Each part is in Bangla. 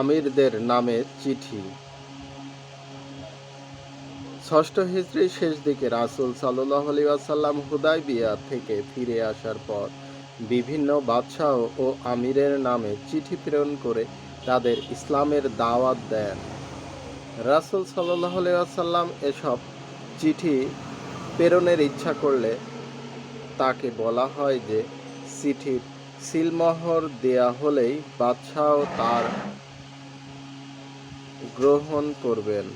আমিরদের নামে চিঠি। ষষ্ঠ হিজড়ির শেষ দিকে রাসুল সাল্লাহ আলী আসাল্লাম হুদাই বিয়া থেকে ফিরে আসার পর বিভিন্ন বাদশাহ ও আমিরের নামে চিঠি প্রেরণ করে তাদের ইসলামের দাওয়াত দেন। রাসুল সাল্লাহ আলী আসাল্লাম এসব চিঠি প্রেরণের ইচ্ছা করলে তাকে বলা হয় যে চিঠির সিলমোহর দেয়া হলেই বাদশাহ তার গ্রহণ করবেন।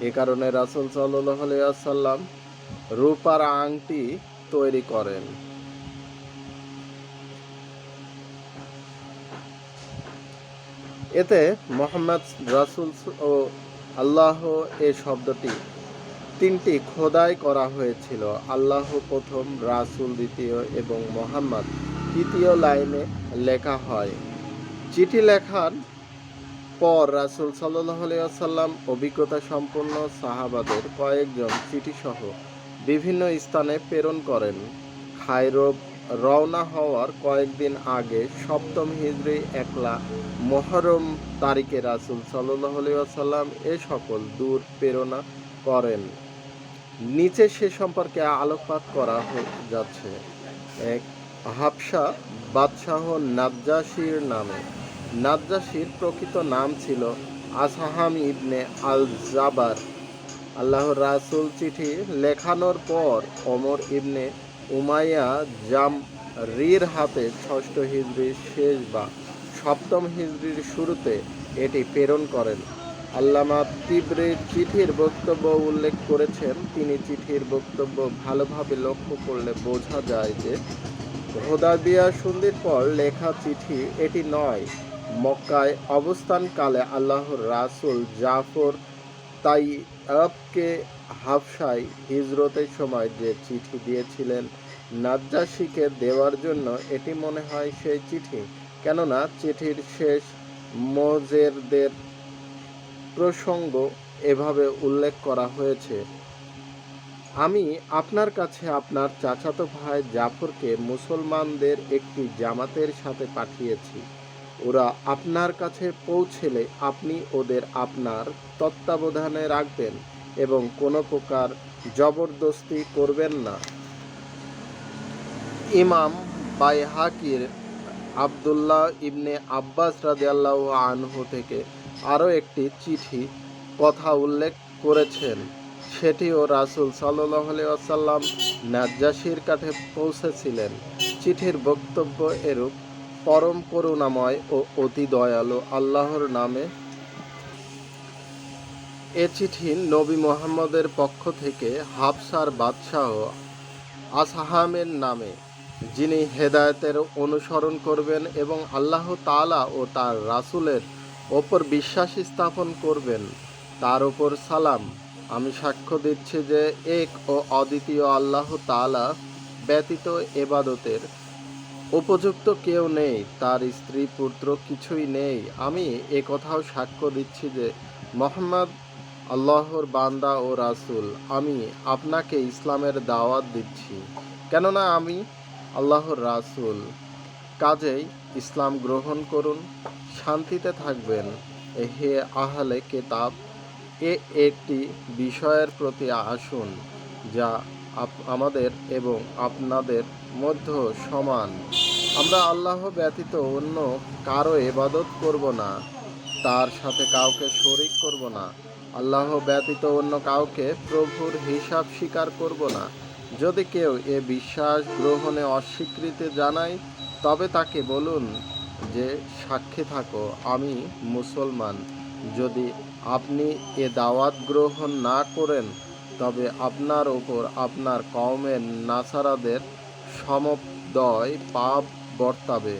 এ কারণে রাসুল সাল্লাহ আসাল্লাম রূপার আংটি তৈরি করেন। এতে মোহাম্মদ রাসুল ও আল্লাহ এ শব্দটি তিনটি খোদাই করা হয়েছিল। আল্লাহ প্রথম, রাসুল দ্বিতীয় এবং মোহাম্মদ তৃতীয় লাইনে লেখা হয়। চিঠি লেখার পর রাসুল সাল্লাহ অভিজ্ঞতা সম্পন্ন সাহাবাদের কয়েকজন চিঠিসহ বিভিন্ন স্থানে প্রেরণ করেন। খায়রব রওনা হওয়ার কয়েকদিন আগে সপ্তম হিজড়ি একলা মহরম তারিখে রাসুল সাল্লাহ এ সকল দূর প্রেরণা করেন। নিচে সে সম্পর্কে আলোকপাত করা যাচ্ছে। এক হাবসা বাদশাহ নাজ্জাসির নামে। নাজ্জাসির প্রকৃত নাম ছিল আসাহাম ইবনে আল জাবার আল্লাহ রাসুল চিঠি লেখানোর পর ওমর ইবনে উমাইয়া জাম রির হাতে ষষ্ঠ হিজড়ির শেষ বা সপ্তম হিজড়ির শুরুতে এটি প্রেরণ করেন। আল্লামা তিব্রের চিঠির বক্তব্য উল্লেখ করেছেন। তিনি চিঠির বক্তব্য ভালোভাবে লক্ষ্য করলে বোঝা যায় যে হোদাবিয়া সন্ধির পর লেখা চিঠি এটি নয় মক্কায় অবস্থানকালে আল্লাহর রাসুল জাফর তাই আবকে হাফসাই হিজরতের সময় যে চিঠি দিয়েছিলেন নাজ্জাসীকে দেওয়ার জন্য এটি মনে হয় সেই চিঠি। কেননা চিঠির শেষ মোজেরদের প্রসঙ্গ এভাবে উল্লেখ করা হয়েছে। আমি আপনার কাছে আপনার চাচাতো ভাই জাফরকে মুসলমানদের একটি জামাতের সাথে পাঠিয়েছি। ওরা আপনার কাছে পৌঁছেলে আপনি ওদের আপনার তত্ত্বাবধানে রাখবেন এবং কোনো প্রকার জবরদস্তি করবেন না। ইমাম বাইহাকির আবদুল্লাহ ইবনে আব্বাস রাদিয়াল্লাহু আনহু থেকে আরও একটি চিঠি কথা উল্লেখ করেছেন। সেটিও রাসুল সাল্লাহ আসাল্লাম নাজ্জাসির কাছে পৌঁছেছিলেন। চিঠির বক্তব্য এরূপ পরম করুণাময় ও অতি দয়ালু আল্লাহর নামে। এ চিঠি নবী মোহাম্মদের পক্ষ থেকে হাফসার বাদশাহ আসহামের নামে, যিনি হেদায়তের অনুসরণ করবেন এবং আল্লাহ তাআলা ও তার রাসুলের ওপর বিশ্বাস স্থাপন করবেন, তার ওপর সালাম। আমি সাক্ষ্য দিচ্ছি যে, এক ও অদ্বিতীয় আল্লাহ তাআলা ব্যতীত এবাদতের উপযুক্ত কেউ নেই, তার স্ত্রী পুত্র কিছুই নেই। আমি এ কথাও সাক্ষ্য দিচ্ছি যে মোহাম্মদ আল্লাহর বান্দা ও রাসূল, আমি আপনাকে ইসলামের দাওয়াত দিচ্ছি। কেননা আমি আল্লাহর রাসূল। কাজেই ইসলাম গ্রহণ করুন, শান্তিতে থাকবেন। হে আহলে কেতাব, এ একটি বিষয়ের প্রতি আসুন, যা আমাদের এবং আপনাদের মধ্যে সমান। আমরা আল্লাহ ব্যতীত অন্য কারও এবাদত করব না। তার সাথে কাউকে শরিক করব না। আল্লাহ ব্যতীত অন্য কাউকে প্রভুর হিসাব স্বীকার করব না। যদি কেউ এ বিশ্বাস গ্রহণে অস্বীকৃতি জানায়, তবে তাকে বলুন যে, সাক্ষী থাকো, আমি মুসলমান। যদি আপনি এ দাওয়াত গ্রহণ না করেন তবে আপনার ওপর আপনার কওমের নাসারাদের সমদয় পাপ বর্তাবে।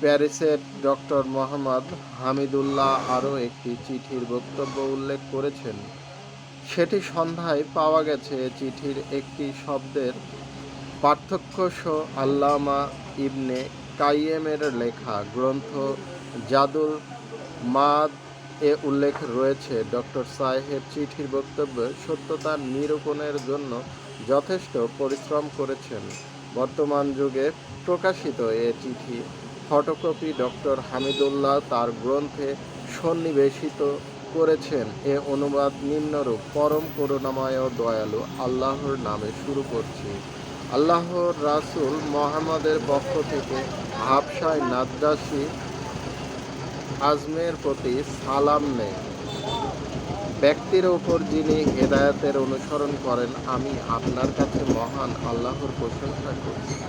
প্যারিসের ডক্টর মোহাম্মদ হামিদুল্লাহ আরও একটি চিঠির বক্তব্য উল্লেখ করেছেন। সেটি সন্ধ্যায় পাওয়া গেছে। চিঠির একটি শব্দের পার্থক্য আল্লামা ইবনে কাইয়েমের লেখা গ্রন্থ জাদুল মাদ এ উল্লেখ রয়েছে ডক্টর সাহেব চিঠির বক্তব্য সত্যতা নিরূপণের জন্য যথেষ্ট পরিশ্রম করেছেন। বর্তমান যুগে প্রকাশিত এ চিঠি ফটোকপি ডক্টর হামিদুল্লাহ তার গ্রন্থে সন্নিবেশিত করেছেন। এ অনুবাদ নিম্নরূপ, পরম করুণাময় দয়ালু আল্লাহর নামে শুরু করছি। আল্লাহর রাসূল মোহাম্মদের পক্ষ থেকে হাবসায় নাদ্রাসি আজমের প্রতি সালাম নেই। ব্যক্তির ওপর যিনি হেদায়েতের অনুসরণ করেন, আমি আপনার কাছে মহান আল্লাহর প্রশংসা করছি।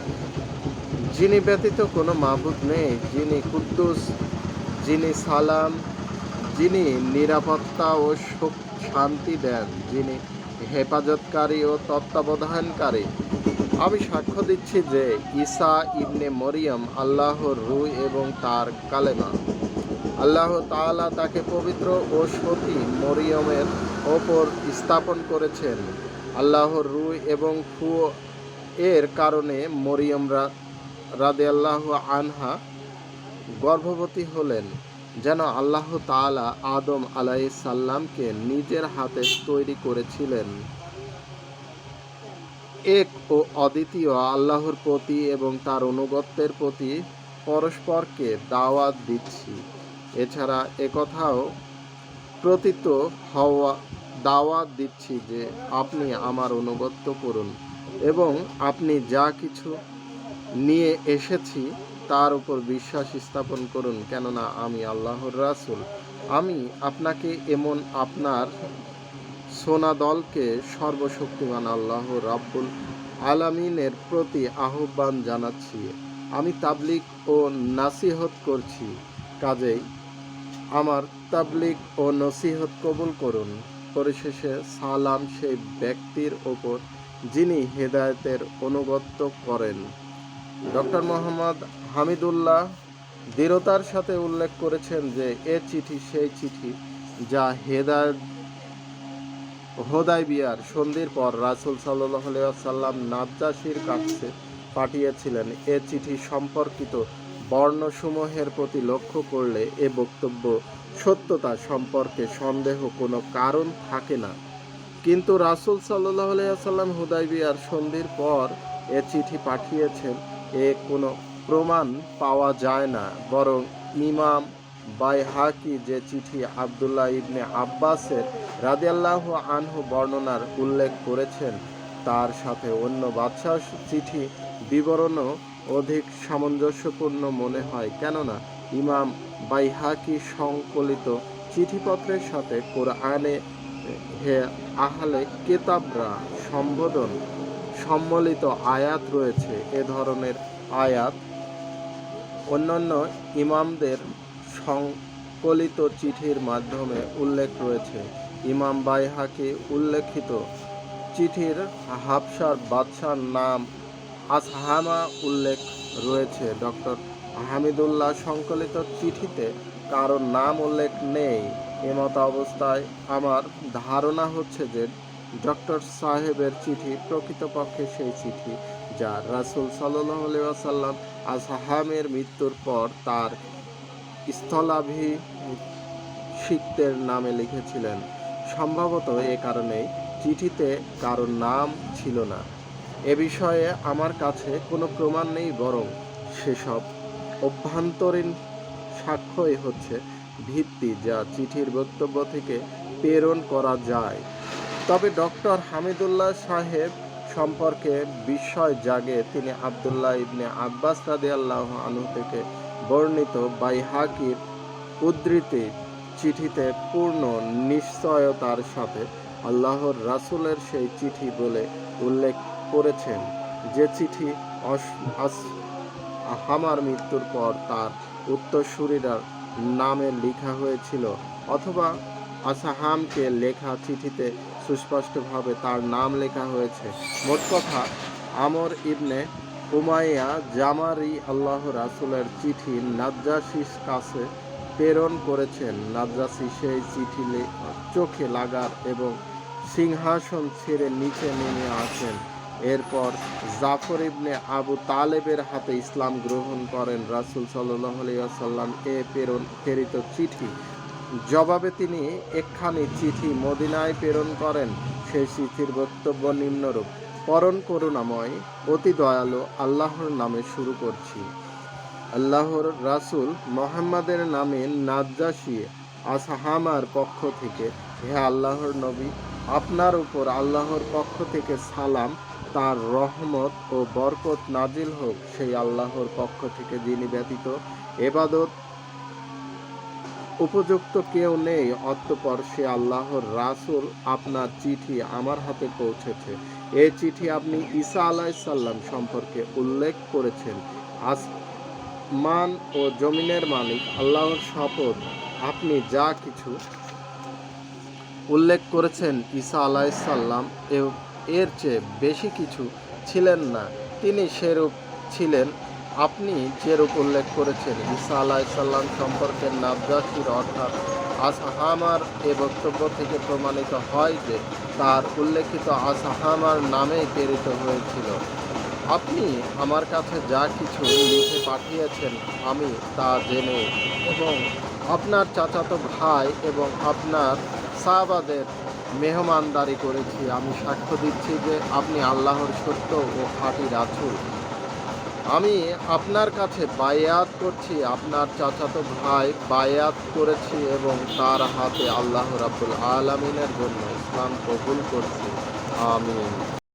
যিনি ব্যতীত কোনো মাবুদ নেই, যিনি কুদ্দুস, যিনি সালাম, যিনি নিরাপত্তা ও সুখ- শান্তি দেন, যিনি হেফাজতকারী ও তত্ত্বাবধানকারী। আমি সাক্ষ্য দিচ্ছি যে ঈসা ইবনে মরিয়ম আল্লাহর রুই এবং তার কালেমা। আল্লাহ তাআলা তাকে পবিত্র ও সতী মরিয়মের ওপর স্থাপন করেছেন। আল্লাহর রুহ এবং ফু এর কারণে মরিয়ম রাদে আল্লাহ আনহা গর্ভবতী হলেন, যেন আল্লাহ তাআলা আদম আলাই সাল্লামকে নিজের হাতে তৈরি করেছিলেন। এক ও অদ্বিতীয়, আল্লাহর প্রতি এবং তার অনুগত্যের প্রতি পরস্পরকে দাওয়াত দিচ্ছি। এছাড়া একথাও প্রতীত হওয়া দাওয়াত দিচ্ছি যে আপনি আমার অনুগত্য করুন এবং আপনি যা কিছু নিয়ে এসেছি তার উপর বিশ্বাস স্থাপন করুন। কেননা আমি আল্লাহর রাসুল। আমি আপনাকে এমন আপনার সোনা দলকে সর্বশক্তিমান আল্লাহ রাব্বুল আলামিনের প্রতি আহ্বান জানাচ্ছি। আমি তাবলিক ও নাসিহত করছি। কাজেই আমার তাবলিক ও নসিহত কবুল করুন। পরিশেষে সালাম সেই ব্যক্তির ওপর যিনি হেদায়েতের অনুগত্য করেন। ডক্টর মোহাম্মদ হামিদুল্লাহ দৃঢ়তার সাথে উল্লেখ করেছেন যে, এ চিঠি সেই চিঠি যা হেদায়ত হোদাই বিয়ার সন্ধির পর রাসুল সাল্লাহ সাল্লাম নাজ্জাসির কাছে পাঠিয়েছিলেন। এ চিঠি সম্পর্কিত বর্ণসমূহের প্রতি লক্ষ্য করলে এ বক্তব্য সত্যতা সম্পর্কে সন্দেহ কোনো কারণ থাকে না। কিন্তু রাসুল সাল্লাহ সাল্লাম হুদাই বিয়ার সন্ধির পর এ চিঠি পাঠিয়েছেন, এ কোনো প্রমাণ পাওয়া যায় না। বরং ইমাম বাইহাকি যে চিঠি আবদুল্লাহ ইবনে আব্বাসের রাদিয়াল্লাহু আনহু বর্ণনার উল্লেখ করেছেন, তার সাথে অন্য বাদশাহ চিঠি বিবরণও অধিক সামঞ্জস্যপূর্ণ মনে হয়, কেননা ইমাম বাইহাকি সংকলিত চিঠিপত্রের সাথে কোরআনে হে আহলে কেতাবরা সম্বোধন সম্মিলিত আয়াত রয়েছে। এ ধরনের আয়াত অন্যান্য ইমামদের সংকলিত চিঠির মাধ্যমে উল্লেখ রয়েছে। ইমাম বাইহাকি উল্লেখিত চিঠির হাফসার বাদশার নাম আসহামা উল্লেখ রয়েছে। ডক্টর হামিদুল্লাহ সংকলিত চিঠিতে কারোর নাম উল্লেখ নেই। এমত অবস্থায় আমার ধারণা হচ্ছে যে ডক্টর সাহেবের চিঠি প্রকৃতপক্ষে সেই চিঠি যা রাসুল সাল্লাহ সাল্লাম আসহামের মৃত্যুর পর তার স্থলাভি স্থলাভিষিক্তের নামে লিখেছিলেন। সম্ভবত এ কারণেই চিঠিতে কারোর নাম ছিল না। এ বিষয়ে আমার কাছে কোনো প্রমাণ নেই, বরং সেসব অভ্যন্তরীণ সাক্ষ্যই হচ্ছে ভিত্তি যা চিঠির বক্তব্য থেকে প্রেরণ করা যায়। তবে ডক্টর হামিদুল্লাহ সাহেব সম্পর্কে বিস্ময় জাগে তিনি আবদুল্লাহ ইবনে আব্বাস রাদিয়াল্লাহ আনহু থেকে বর্ণিত বাইহাকির উদ্ধৃতি চিঠিতে পূর্ণ নিশ্চয়তার সাথে আল্লাহর রাসুলের সেই চিঠি বলে উল্লেখ করেছেন। যে চিঠি হামার মৃত্যুর পর তার উত্তরসূরিরার নামে লেখা হয়েছিল অথবা আসাহামকে লেখা চিঠিতে সুস্পষ্টভাবে তার নাম লেখা হয়েছে। মোট কথা, আমর ইবনে উমাইয়া জামারি আল্লাহ রাসুলের চিঠি নাজ্জাসির কাছে প্রেরণ করেছেন। নাজ্জাসি সেই চিঠি চোখে লাগার এবং সিংহাসন ছেড়ে নিচে নেমে আসেন। এরপর জাফর ইবনে আবু তালেবের হাতে ইসলাম গ্রহণ করেন রাসূল সাল্লাহ সাল্লাম এ প্রেরণ প্রেরিত চিঠি। জবাবে তিনি একখানি চিঠি মদিনায় প্রেরণ করেন। সেই চিঠির বক্তব্য নিম্নরূপ পরণ করুণাময়, অতি দয়ালু আল্লাহর নামে শুরু করছি। আল্লাহর রাসূল মোহাম্মদের নামে নাজ্জাসী আসহামার পক্ষ থেকে, হে আল্লাহর নবী, আপনার উপর আল্লাহর পক্ষ থেকে সালাম তার রহমত ও বরকত নাজিল হোক সেই আল্লাহর পক্ষ থেকে যিনি ব্যতীত এবাদত উপযুক্ত কেউ নেই, অতঃপর সে আল্লাহর রাসূল আপনার চিঠি আমার হাতে পৌঁছেছে। এই চিঠি আপনি ঈসা আলাইসাল্লাম সম্পর্কে উল্লেখ করেছেন। আসমান ও জমিনের মালিক, আল্লাহর শপথ, আপনি যা কিছু উল্লেখ করেছেন, ঈসা আলাইসাল্লাম এ- এর চেয়ে বেশি কিছু ছিলেন না। তিনি সেরূপ ছিলেন। আপনি যেরূপ উল্লেখ করেছেন, ঈসা আলাইসাল্লাম সম্পর্কে নাবজাসির অর্থাৎ আসহামার এ বক্তব্য থেকে প্রমাণিত হয় যে তার উল্লেখিত আসহামার নামেই প্রেরিত হয়েছিল। আপনি আমার কাছে যা কিছু লিখে পাঠিয়েছেন আমি তা জেনে এবং আপনার চাচাতো ভাই এবং আপনার সাহাবাদের মেহমানদারি করেছি। আমি সাক্ষ্য দিচ্ছি যে আপনি আল্লাহর সত্য ও খাঁটি রাসূল। আমি আপনার কাছে বায়াত করছি, আপনার চাচাতো ভাই বায়াত করেছি এবং তার হাতে আল্লাহ রাবুল আলমিনের জন্য ইসলাম কবুল করছি। আমিন।